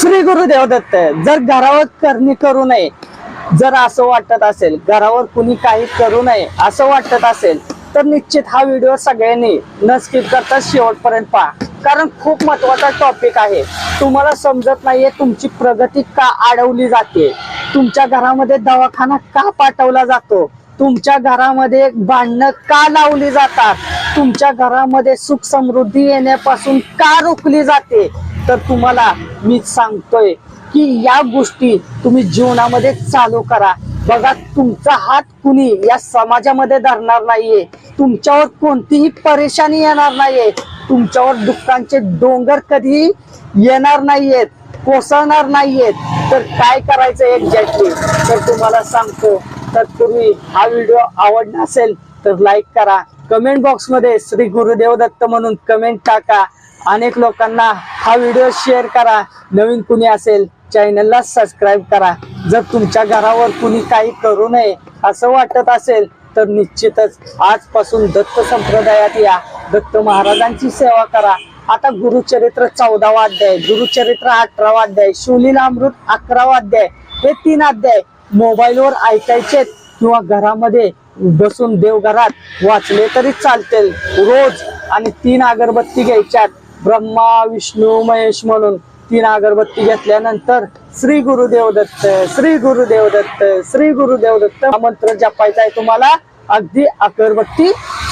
श्री गुरुदेव दत्त जर घरावर करणी करू नये जर असं वाटत असेल घरावर कुणी काही करू नये असं वाटत असेल तर निश्चित हा व्हिडिओ सगळ्यांनी न स्किप करता शेवटपर्यंत पहा. कारण खूप महत्त्वाचा टॉपिक आहे. तुम्हाला समजत नाहीये तुमची प्रगती का अडवली जाते. तुमच्या घरामध्ये दवाखाना का पाठवला जातो? तुमच्या घरामध्ये भांडणं का लावली जातात? तुमच्या घरामध्ये सुख समृद्धी येण्यापासून का रोखली जाते? तर तुम्हाला मी सांगतोय की या गोष्टी तुम्ही जीवनामध्ये चालू करा. बघा तुमचा हात कुणी या समाजामध्ये धरणार नाहीये. तुमच्यावर कोणतीही परेशानी येणार नाहीये. तुमच्यावर दुःखांचे डोंगर कधीही येणार नाहीयेत कोसळणार नाहीयेत. तर काय करायचं एक्झॅक्टली तर तुम्हाला सांगतो तत्पूर्वी हा व्हिडिओ आवडला असेल तर लाईक करा. कमेंट बॉक्समध्ये श्री गुरुदेव दत्त म्हणून कमेंट टाका. अनेक लोकांना हा व्हिडिओ शेअर करा. नवीन कुणी असेल चॅनलला सबस्क्राईब करा. जर तुमच्या घरावर कुणी काही करू नये असं वाटत असेल तर निश्चितच आजपासून दत्त संप्रदायात या. दत्त महाराजांची सेवा करा. आता गुरुचरित्र चौदावा अध्याय गुरुचरित्र अठरावा अध्याय शिवलीला अमृत अकरावा अध्याय हे तीन अध्याय मोबाईलवर ऐकायचे किंवा घरामध्ये बसून देवघरात वाचले तरी चालतील रोज आणि तीन अगरबत्ती घ्यायच्यात. ब्रह्मा विष्णू महेश म्हणून तीन अगरबत्ती घेतल्यानंतर श्री गुरुदेव दत्त श्री गुरुदेव दत्त श्री गुरुदेव दत्त हा मंत्र जपायचा आहे तुम्हाला. अगदी अगरबत्ती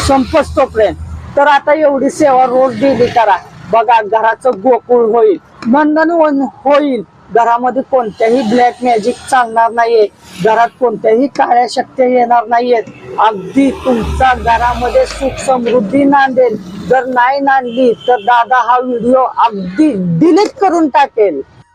संपच तोपर्यंत तर आता एवढी सेवा रोज डेली करा. बघा घराचं गोकुळ होईल नंदनवन होईल घरामध्ये कोणत्याही ब्लॅक मॅजिक चालणार नाहीये. घरात कोणत्याही काळ्या शक्त्या येणार नाहीयेत. अगदी तुमचा घरामध्ये सुख समृद्धी नांदेल. जर नाही नांदली तर दादा हा व्हिडिओ अगदी डिलीट करून टाकेल.